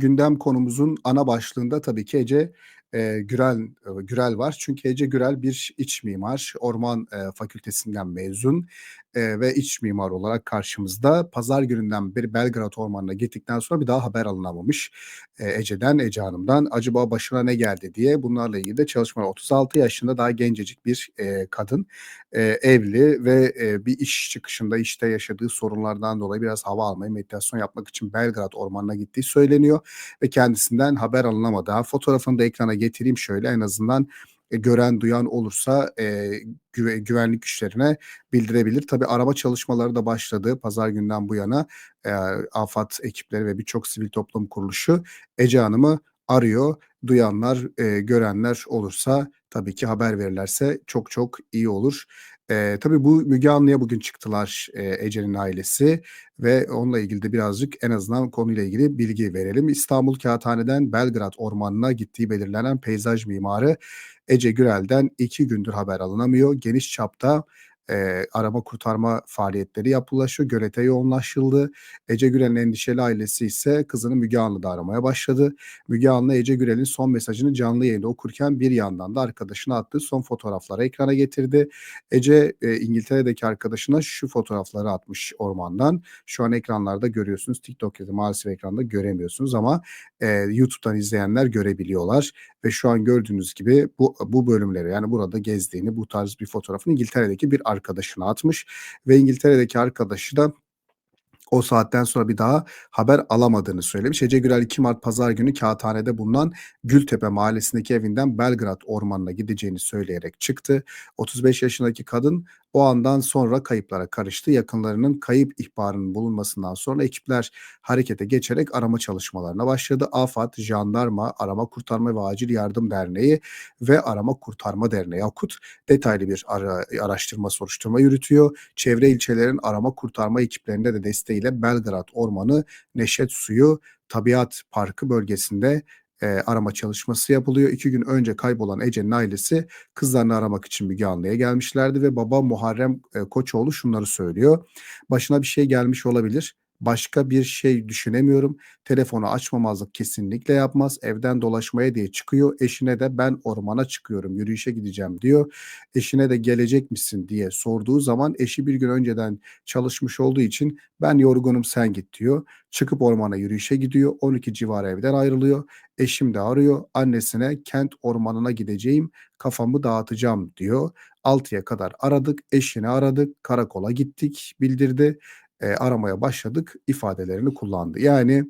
Gündem konumuzun ana başlığında tabii ki Ece, eee, Gürel eee, Gürel var. Çünkü Ece Gürel bir iç mimar, orman, eee, fakültesinden mezun, eee, ve iç mimar olarak karşımızda. Pazar gününden beri Belgrad Ormanı'na gittikten sonra bir daha haber alınamamış, eee, Ece'den, Ece Hanım'dan. Acaba başına ne geldi diye bunlarla ilgili de çalışmalar 36 yaşında daha gencecik bir, eee, kadın. Eee, evli ve, eee, bir iş çıkışında işte yaşadığı sorunlardan dolayı biraz hava almaya, meditasyon yapmak için Belgrad Ormanı'na gittiği söyleniyor ve kendisinden haber alınamadı. Fotoğrafını da ekrana getireyim şöyle en azından, eee, gören duyan olursa, eee, güve güvenlik güçlerine bildirebilir. Tabii arama çalışmaları da başladı pazar gününden bu yana. Eee, AFAD ekipleri ve birçok sivil toplum kuruluşu Ece Hanım'ı arıyor. Duyanlar, eee, görenler olursa tabii ki haber verirlerse çok çok iyi olur. Eee, tabii bu Müge Anlı'ya bugün çıktılar, eee, Ece'nin ailesi ve onunla ilgili de birazcık en azından konuyla ilgili bilgi verelim. İstanbul Kağıthane'den Belgrad Ormanı'na gittiği belirlenen peyzaj mimarı Ece Gürel'den 2 gündür haber alınamıyor. Geniş çapta, eee, arama kurtarma faaliyetleri yapılaşıyor. Gölete yoğunlaşıldı. Ece Gürel'in endişeli ailesi ise kızını Müge Anlı'da aramaya başladı. Müge Anlı, Ece Gürel'in son mesajını canlı yayında okurken bir yandan da arkadaşına attığı son fotoğrafları ekrana getirdi. Ece, eee, İngiltere'deki arkadaşına şu fotoğrafları atmış ormandan. Şu an ekranlarda görüyorsunuz. TikTok'ta maalesef ekranda göremiyorsunuz ama, eee, YouTube'dan izleyenler görebiliyorlar ve şu an gördüğünüz gibi bu bu bölümleri yani burada gezdiğini, bu tarz bir fotoğrafını İngiltere'deki bir arkadaşına atmış ve İngiltere'deki arkadaşı da o saatten sonra bir daha haber alamadığını söylemiş. Ece Gürel 2 Mart pazar günü Kağıthane'de bulunan Gültepe mahallesindeki evinden Belgrad Ormanı'na gideceğini söyleyerek çıktı. 35 yaşındaki kadın o andan sonra kayıplara karıştı. Yakınlarının kayıp ihbarının bulunmasından sonra ekipler harekete geçerek arama çalışmalarına başladı. AFAD, Jandarma, Arama Kurtarma ve Acil Yardım Derneği ve Arama Kurtarma Derneği AKUT detaylı bir ara araştırma, soruşturma yürütüyor. Çevre ilçelerin arama kurtarma ekiplerinde de desteğiyle Belgrad Ormanı, Neşet Suyu Tabiat Parkı bölgesinde, eee, arama çalışması yapılıyor. 2 gün önce kaybolan Ece'nin ailesi kızlarını aramak için Müge Anlı'ya gelmişlerdi ve baba Muharrem, eee, Koçoğlu şunları söylüyor: "Başına bir şey gelmiş olabilir. Başka bir şey düşünemiyorum. Telefonu açmamazlık kesinlikle yapmaz. Evden dolaşmaya diye çıkıyor. Eşine de ben ormana çıkıyorum, yürüyüşe gideceğim diyor. Eşine de gelecek misin diye sorduğu zaman eşi bir gün önceden çalışmış olduğu için ben yorgunum sen git diyor. Çıkıp ormana yürüyüşe gidiyor. 12 civarı evden ayrılıyor. Eşim de arıyor. Annesine kent ormanına gideceğim, kafamı dağıtacağım diyor. 6'ya kadar aradık, eşini aradık, karakola gittik, bildirdi. Eee, aramaya başladık ifadelerini kullandı. Yani,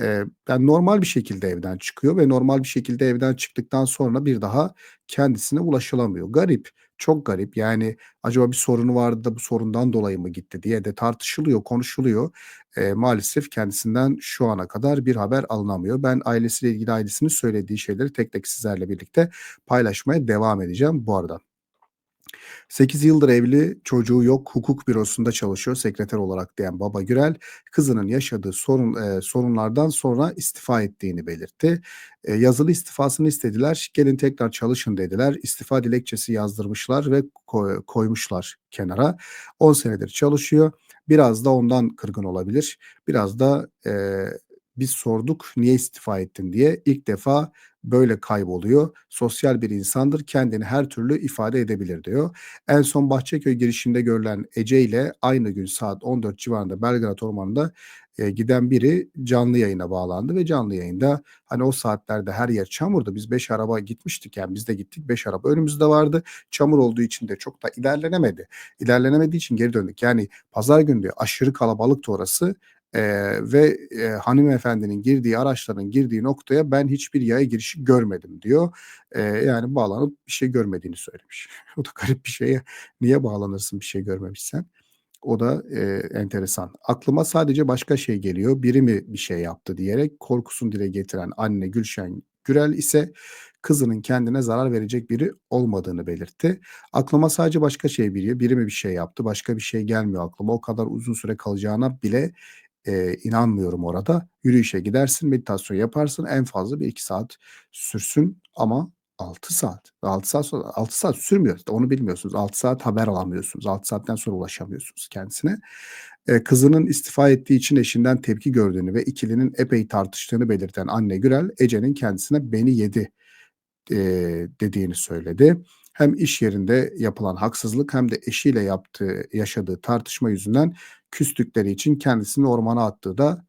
eee, yani normal bir şekilde evden çıkıyor ve normal bir şekilde evden çıktıktan sonra bir daha kendisine ulaşılamıyor. Garip, çok garip. Yani acaba bir sorunu vardı da bu sorundan dolayı mı gitti diye de tartışılıyor, konuşuluyor. Eee, maalesef kendisinden şu ana kadar bir haber alınamıyor. Ben ailesiyle ilgili ailesinin söylediği şeyleri tek tek sizlerle birlikte paylaşmaya devam edeceğim bu arada. 8 yıldır evli, çocuğu yok, hukuk bürosunda çalışıyor sekreter olarak diyen baba Gürel, kızının yaşadığı sorun eee, sorunlardan sonra istifa ettiğini belirtti. Eee, yazılı istifasını istediler, gelin tekrar çalışın dediler. İstifa dilekçesi yazdırmışlar ve koy koymuşlar kenara. 10 senedir çalışıyor. Biraz da ondan kırgın olabilir. Biraz da, eee, biz sorduk niye istifa ettin diye. İlk defa böyle kayboluyor. Sosyal bir insandır, kendini her türlü ifade edebilir diyor. En son Bahçeköy girişinde görülen Ece ile aynı gün saat 14 civarında Belgrad Ormanı'nda, eee, giden biri canlı yayına bağlandı ve canlı yayında hani o saatlerde her yer çamurdu. Biz 5 araba gitmiştik yani biz de gittik 5 araba önümüzde vardı. Çamur olduğu için de çok da ilerlenemedi. İlerlenemediği için geri döndük. Yani pazar günü aşırı kalabalıktı orası, eee, ve, eee, hanımefendinin girdiği araçların girdiği noktaya ben hiçbir yaya girişi görmedim diyor. Eee, yani bağlanıp bir şey görmediğini söylemiş. O da garip bir şey ya. Niye bağlanırsın bir şey görmemişsen? O da, eee, enteresan. Aklıma sadece başka şey geliyor, biri mi bir şey yaptı diyerek korkusunu dile getiren anne Gülşen Gürel ise kızının kendine zarar verecek biri olmadığını belirtti. Aklıma sadece başka şey geliyor, biri mi bir şey yaptı, başka bir şey gelmiyor aklıma. O kadar uzun süre kalacağına bile, eee, inanmıyorum orada. Yürüyüşe gidersin, meditasyon yaparsın, en fazla 1-2 saat sürsün ama 6 saat. 6 saat sonra 6 saat sürmüyor. Onu bilmiyorsunuz. 6 saat haber alamıyorsunuz. 6 saatten sonra ulaşamıyorsunuz kendisine. Eee, kızının istifa ettiği için eşinden tepki gördüğünü ve ikilinin epey tartıştığını belirten anne Gürel, Ece'nin kendisine "Beni yedi." eee, dediğini söyledi. Hem iş yerinde yapılan haksızlık hem de eşiyle yaptığı yaşadığı tartışma yüzünden küstükleri için kendisini ormana attığı da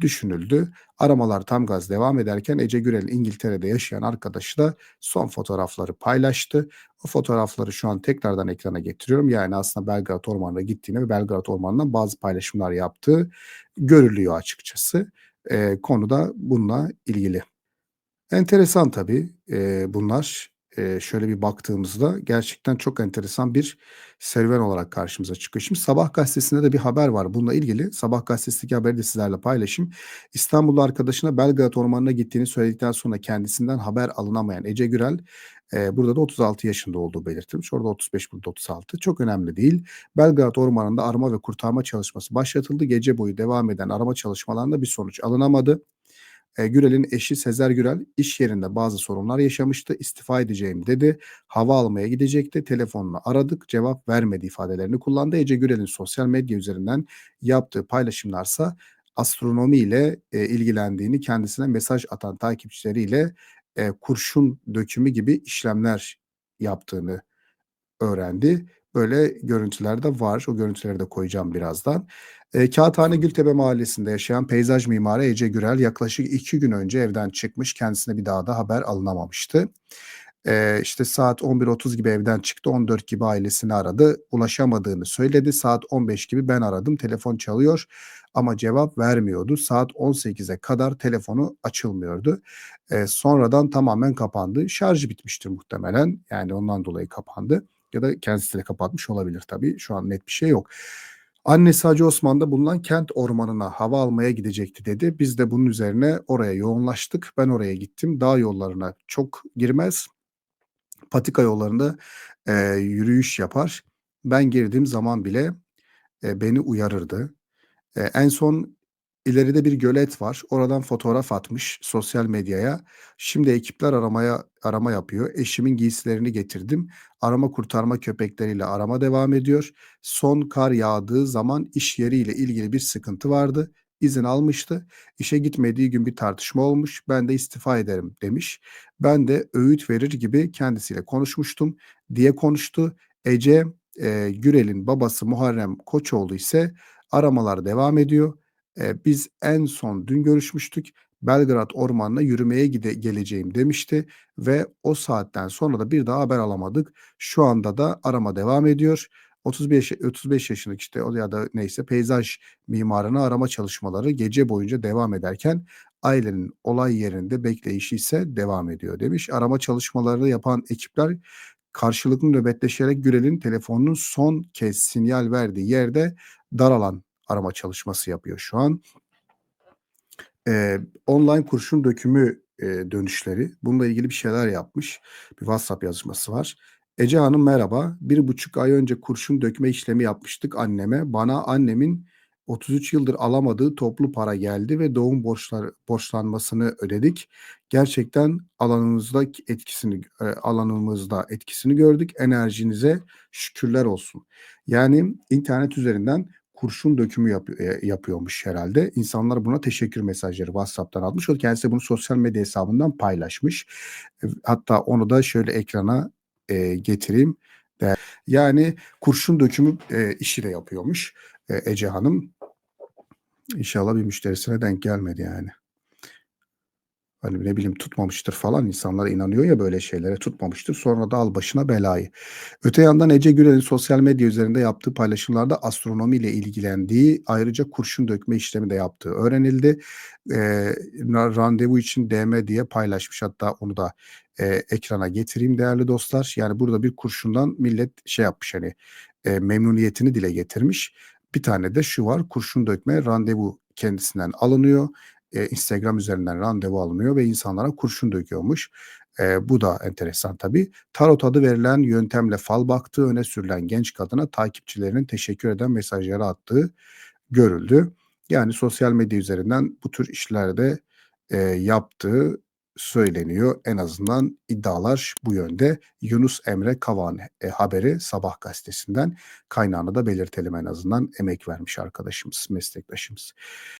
düşünüldü. Aramalar tam gaz devam ederken Ece Gürel'in İngiltere'de yaşayan arkadaşı da son fotoğrafları paylaştı. O fotoğrafları şu an tekrardan ekrana getiriyorum. Yani aslında Belgrad Ormanı'na gittiğini ve Belgrad Ormanı'ndan bazı paylaşımlar yaptığı görülüyor açıkçası. Eee, konu da bununla ilgili. Enteresan tabii, eee, bunlar. Eee, şöyle bir baktığımızda gerçekten çok enteresan bir serüven olarak karşımıza çıkıyor. Şimdi Sabah gazetesinde de bir haber var bununla ilgili. Sabah gazetesindeki haberi de sizlerle paylaşayım. İstanbullu arkadaşına Belgrad Ormanı'na gittiğini söyledikten sonra kendisinden haber alınamayan Ece Gürel, burada da 36 yaşında olduğu belirtilmiş. Orada 35, burada 36. Çok önemli değil. Belgrad Ormanı'nda arama ve kurtarma çalışması başlatıldı. Gece boyu devam eden arama çalışmalarında bir sonuç alınamadı. Eee, Gürel'in eşi Sezer Gürel iş yerinde bazı sorunlar yaşamıştı. "İstifa edeceğim." dedi. Hava almaya gidecekti. Telefonla aradık, cevap vermedi ifadelerini kullandı. Ece Gürel'in sosyal medya üzerinden yaptığı paylaşımlarsa astronomiyle, eee, ilgilendiğini, kendisine mesaj atan takipçileriyle, eee, kurşun dökümü gibi işlemler yaptığını öğrendi. Böyle görüntüler de var. O görüntüleri de koyacağım birazdan. Eee, Kağıthane Gültepe Mahallesi'nde yaşayan peyzaj mimarı Ece Gürel yaklaşık 2 gün önce evden çıkmış. Kendisine bir daha da haber alınamamıştı. Eee, işte saat 11.30 gibi evden çıktı. 14 gibi ailesini aradı. Ulaşamadığını söyledi. Saat 15 gibi ben aradım. Telefon çalıyor ama cevap vermiyordu. Saat 18'e kadar telefonu açılmıyordu. Eee, sonradan tamamen kapandı. Şarjı bitmiştir muhtemelen. Yani ondan dolayı kapandı ya da kendisi de kapatmış olabilir tabii. Şu an net bir şey yok. Annesi Hacı Osman'da bulunan kent ormanına hava almaya gidecekti dedi. Biz de bunun üzerine oraya yoğunlaştık. Ben oraya gittim. Dağ yollarına çok girmez. Patika yollarında, eee, yürüyüş yapar. Ben girdiğim zaman bile, eee, beni uyarırdı. Eee, en son ileride bir gölet var. Oradan fotoğraf atmış sosyal medyaya. Şimdi ekipler aramaya arama yapıyor. Eşimin giysilerini getirdim. Arama kurtarma köpekleriyle arama devam ediyor. Son kar yağdığı zaman iş yeriyle ilgili bir sıkıntı vardı. İzin almıştı. İşe gitmediği gün bir tartışma olmuş. Ben de istifa ederim demiş. Ben de öğüt verir gibi kendisiyle konuşmuştum diye konuştu. Ece, eee, Gürel'in babası Muharrem Koçoğlu ise aramalar devam ediyor. Eee, biz en son dün görüşmüştük. Belgrad Ormanı'na yürümeye gide geleceğim demişti ve o saatten sonra da bir daha haber alamadık. Şu anda da arama devam ediyor. 35 35 yaşındaki işte o ya da neyse peyzaj mimarını arama çalışmaları gece boyunca devam ederken ailenin olay yerinde bekleyişi ise devam ediyor demiş. Arama çalışmaları yapan ekipler karşılıklı nöbetleşerek Gürel'in telefonunun son kez sinyal verdiği yerde dar alan arama çalışması yapıyor şu an. Eee, online kurşun dökümü, eee, dönüşleri. Bununla ilgili bir şeyler yapmış. Bir WhatsApp yazışması var. "Ece Hanım merhaba. 1,5 ay önce kurşun dökme işlemi yapmıştık anneme. Bana annemin 33 yıldır alamadığı toplu para geldi ve doğum borçları borçlanmasını ödedik. Gerçekten alanımızda etkisini, alanımızda etkisini gördük. Enerjinize şükürler olsun." Yani internet üzerinden kurşun dökümü yapıyor eee, yapıyormuş herhâlde. İnsanlar buna teşekkür mesajları WhatsApp'tan atmış. O kendisi bunu sosyal medya hesabından paylaşmış. Eee, hatta onu da şöyle ekrana, eee, getireyim. Yani kurşun dökümü, eee, işi de yapıyormuş, eee, Ece Hanım. İnşallah bir müşterisine denk gelmedi yani. Hani, ne bileyim tutmamıştır falan. İnsanlar inanıyor ya böyle şeylere, tutmamıştır. Sonra da al başına belayı. Öte yandan Ece Gürel'in sosyal medya üzerinde yaptığı paylaşımlarda astronomiyle ilgilendiği, ayrıca kurşun dökme işlemi de yaptığı öğrenildi. Na randevu için DM diye paylaşmış. Hatta onu da, eee, ekrana getireyim değerli dostlar. Yani burada bir kurşundan millet şey yapmış, hani, eee, memnuniyetini dile getirmiş. Bir tane de şu var, kurşun dökme randevu kendisinden alınıyor. Eee, Instagram üzerinden randevu alınıyor ve insanlara kurşun döküyormuş. Eee, bu da enteresan tabii. Tarot adı verilen yöntemle fal baktığı öne sürülen genç kadına takipçilerinin teşekkür eden mesajları attığı görüldü. Yani sosyal medya üzerinden bu tür işler de, eee, yaptığı söyleniyor. En azından iddialar bu yönde. Yunus Emre Kavan e, haberi Sabah gazetesinden kaynağını da belirtelim en azından emek vermiş arkadaşımız, meslektaşımız.